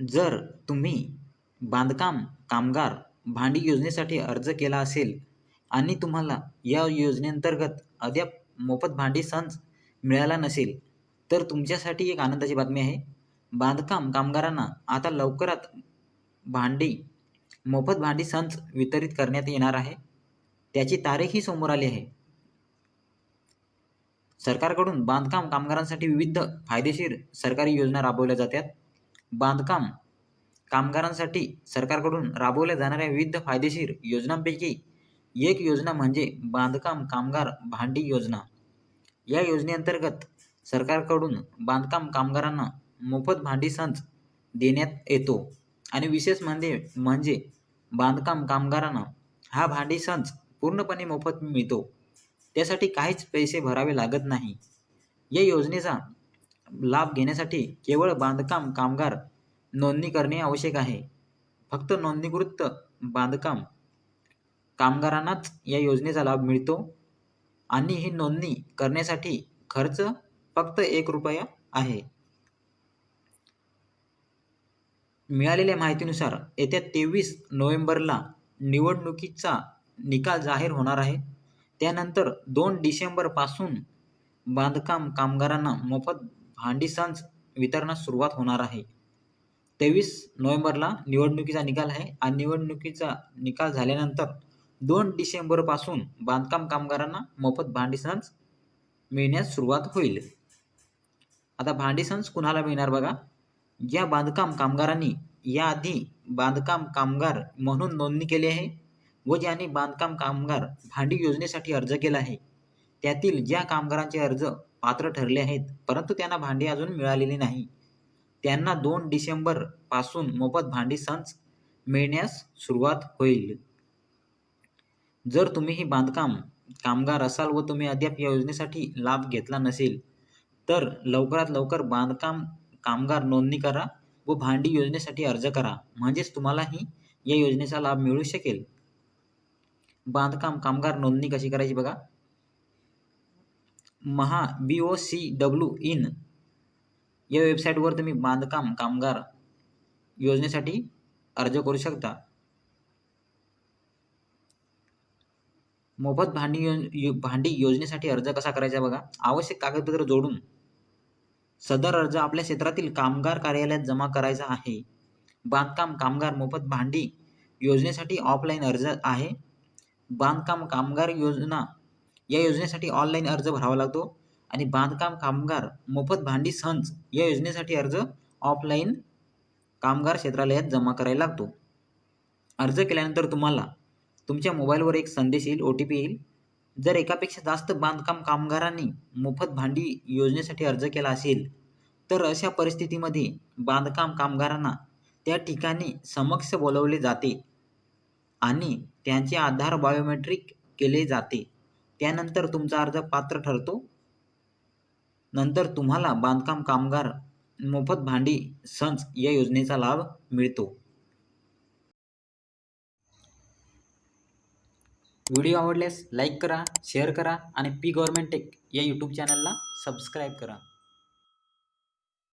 जर तुम्ही बांधकाम कामगार भांडी योजनेसाठी अर्ज केला असेल आणि तुम्हाला या योजनेअंतर्गत अद्याप मोफत भांडी संच मिळाला नसेल तर तुमच्यासाठी एक आनंदाची बातमी आहे. बांधकाम कामगारांना आता लवकरात भांडी मोफत भांडी संच वितरित करण्यात येणार आहे. त्याची तारीखही समोर आली आहे. सरकारकडून बांधकाम कामगारांसाठी विविध फायदेशीर सरकारी योजना राबवल्या जातात. बांधकाम कामगारांसाठी सरकारकडून राबवल्या जाणाऱ्या विविध फायदेशीर योजनांपैकी एक योजना म्हणजे बांधकाम कामगार भांडी योजना. या योजनेअंतर्गत सरकारकडून बांधकाम कामगारांना मोफत भांडी संच देण्यात येतो. आणि विशेष म्हणजे म्हणजे बांधकाम कामगारांना हा भांडी संच पूर्णपणे मोफत मिळतो. त्यासाठी काहीच पैसे भरावे लागत नाही. या योजनेचा लाभ घेण्यासाठी केवळ बांधकाम कामगार नोंदणी करणे आवश्यक आहे. फक्त नोंदणीकृत बांधकाम कामगारांनाच या योजनेचा लाभ मिळतो आणि ही नोंदणी करण्यासाठी खर्च फक्त एक रुपया आहे. मिळालेल्या माहितीनुसार येत्या तेवीस नोव्हेंबरला निवडणुकीचा निकाल जाहीर होणार आहे. त्यानंतर दोन डिसेंबरपासून बांधकाम कामगारांना मोफत भांडी संच वितरणास सुरुवात होणार आहे. तेवीस नोव्हेंबरला निवडणुकीचा निकाल आहे आणि निवडणुकीचा निकाल झाल्यानंतर दोन डिसेंबरपासून बांधकाम कामगारांना मोफत भांडी संच मिळण्यास सुरुवात होईल. आता भांडी कुणाला मिळणार बघा? ज्या बांधकाम कामगारांनी. याआधी बांधकाम कामगार म्हणून नोंदणी केली आहे व ज्यांनी बांधकाम कामगार भांडी योजनेसाठी अर्ज केला आहे. त्यातील ज्या कामगारांचे अर्ज पात्र ठरले आहेत. परंतु त्यांना भांडी अजून मिळालेली नाही. त्यांना दोन डिसेंबरपासून मोफत भांडी संच मिळण्यास सुरुवात होईल. जर तुम्ही ही बांधकाम कामगार असाल व तुम्ही अद्याप या योजनेसाठी लाभ घेतला नसेल तर लवकरात लवकर बांधकाम कामगार नोंदणी करा व भांडी योजनेसाठी अर्ज करा. म्हणजेच तुम्हालाही या योजनेचा लाभ मिळू शकेल. बांधकाम कामगार नोंदणी कशी करायची बघा. Maha B O C W in या वेबसाईटवर तुम्ही बांधकाम कामगार योजनेसाठी अर्ज करू शकता. मोफत भांडी यो भांडी योजनेसाठी अर्ज कसा करायचा बघा. आवश्यक कागदपत्र जोडून सदर अर्ज आपल्या क्षेत्रातील कामगार कार्यालयात जमा करायचा आहे. बांधकाम कामगार मोफत भांडी योजनेसाठी ऑफलाईन अर्ज आहे. बांधकाम कामगार योजना या योजनेसाठी ऑनलाईन अर्ज भरावा लागतो आणि बांधकाम कामगार मोफत भांडी संच या योजनेसाठी अर्ज ऑफलाईन कामगार क्षेत्रालयात जमा करायला लागतो. अर्ज केल्यानंतर तुम्हाला तुमच्या मोबाईलवर एक संदेश येईल ओ टी पी येईल. जर एकापेक्षा जास्त बांधकाम कामगारांनी मोफत भांडी योजनेसाठी अर्ज केला असेल तर अशा परिस्थितीमध्ये बांधकाम कामगारांना त्या ठिकाणी समक्ष बोलवले जाते आणि त्यांचे आधार बायोमेट्रिक केले जाते. त्यानंतर तुमचा अर्ज पात्र ठरतो. नंतर तुम्हाला बांधकाम कामगार मोफत भांडी संच या योजनेचा लाभ मिळतो. व्हिडिओ आवडल्यास लाईक करा शेअर करा आणि पी गव्हर्मेंट टेक या यूट्यूब चॅनलला सबस्क्राईब करा.